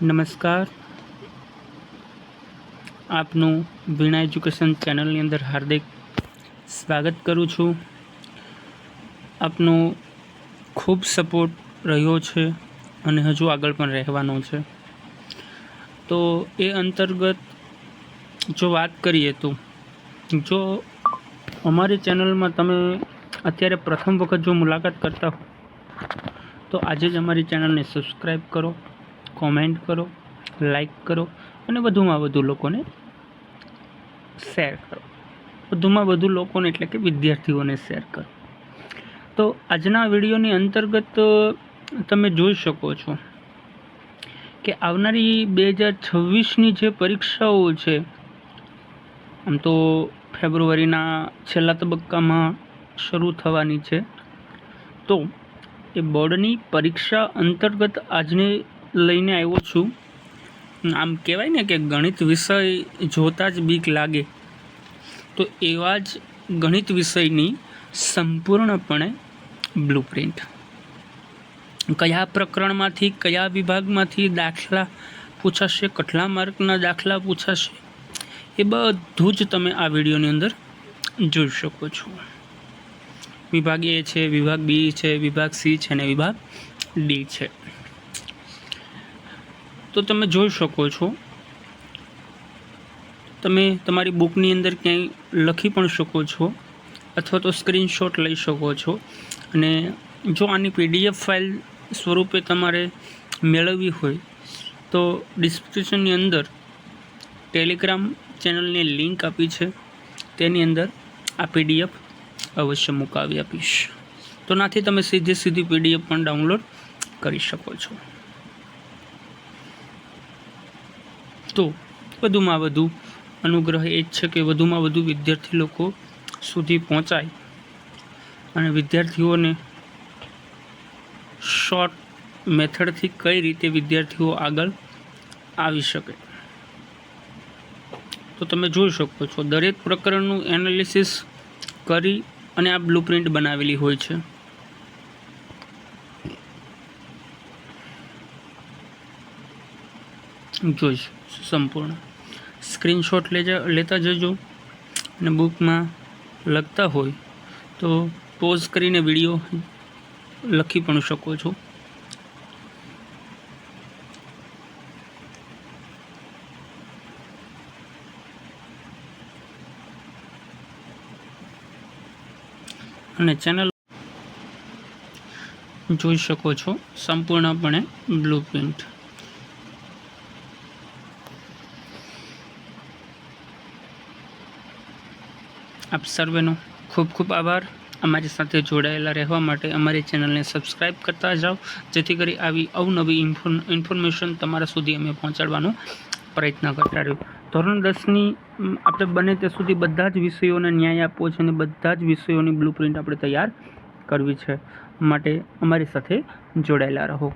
નમસ્કાર. આપનું વીણા એજ્યુકેશન ચેનલની અંદર હાર્દિક સ્વાગત કરું છું. આપનો ખૂબ સપોર્ટ રહ્યો છે અને હજુ આગળ પણ રહેવાનો છે. તો એ અંતર્ગત જો વાત કરીએ તો, જો અમારી ચેનલમાં તમે અત્યારે પ્રથમ વખત જો મુલાકાત કરતા હો, તો આજે જ અમારી ચેનલને સબસ્ક્રાઈબ કરો. કોમેન્ટ કરો લાઈક કરો અને વધુમાં વધુ લોકોને શેર કરો. વધુમાં વધુ લોકોને એટલે કે વિદ્યાર્થીઓને શેર કરો. તો આજના વિડીયોની અંતર્ગત તમે જોઈ શકો છો કે આવનારી બે હજાર છવ્વીસની જે પરીક્ષાઓ છે, આમ તો ફેબ્રુઆરીના છેલ્લા તબક્કામાં શરૂ થવાની છે, તો એ બોર્ડની પરીક્ષા અંતર્ગત આજને લઈને આવ્યો છું. આમ કહેવાય ને કે ગણિત વિષય જોતાં જ બીક લાગે. તો એવા જ ગણિત વિષયની સંપૂર્ણપણે બ્લુપ્રિન્ટ કયા પ્રકરણમાંથી, કયા વિભાગમાંથી દાખલા પૂછાશે, કેટલા માર્કના દાખલા પૂછાશે, એ બધું જ તમે આ વિડીયોની અંદર જોઈ શકો છો. વિભાગ એ છે, વિભાગ બી છે, વિભાગ સી છે અને વિભાગ ડી છે. તો તમે જોઈ શકો છો. તમે તમારી બુકની અંદર ક્યાંય લખી પણ શકો છો અથવા તો સ્ક્રીનશોટ લઈ શકો છો. અને જો આની પીડીએફ ફાઇલ સ્વરૂપે તમારે મેળવવી હોય, તો ડિસ્ક્રિપ્શનની અંદર ટેલિગ્રામ ચેનલની લિંક આપી છે. તેની અંદર આ પીડીએફ અવશ્ય મુકાવી આપીશ. તો નાથી તમે સીધી સીધી પીડીએફ પણ ડાઉનલોડ કરી શકો છો. તો વધુમાં વધુ અનુગ્રહ એ જ છે કે વધુમાં વધુ વિદ્યાર્થી લોકો સુધી પહોંચાય. અને વિદ્યાર્થીઓને શોર્ટ મેથડથી કઈ રીતે વિદ્યાર્થીઓ આગળ આવી શકે? તો તમે જોઈ શકો છો, દરેક પ્રકરણનું એનાલિસિસ કરી અને આ બ્લુપ્રિન્ટ બનાવેલી હોય છે. જોઈશ, સંપૂર્ણ. સ્ક્રીનશોટ લેજા, લેતા જજો. અને બુકમાં લખતા હોય, તો પોઝ કરીને વીડિયો લખી પણ શકો છો. અને ચેનલ જોઈ શકો છો સંપૂર્ણપણે બ્લુપ્રિન્ટ આપ સર્વેનો ખૂબ ખૂબ આભાર. અમારી સાથે જોડાયેલા રહેવા માટે અમારી ચેનલને સબસ્ક્રાઈબ કરતા જાઓ, જેથી કરી આવી અવનવી ઇન્ફોર્મેશન તમારા સુધી અમે પહોંચાડવાનો પ્રયત્ન કરતા રહ્યો ધોરણ દસની આપણે બને ત્યાં સુધી બધા જ વિષયોને ન્યાય આપવો છે અને બધા જ વિષયોની બ્લુપ્રિન્ટ આપણે તૈયાર કરવી છે. માટે અમારી સાથે જોડાયેલા રહો.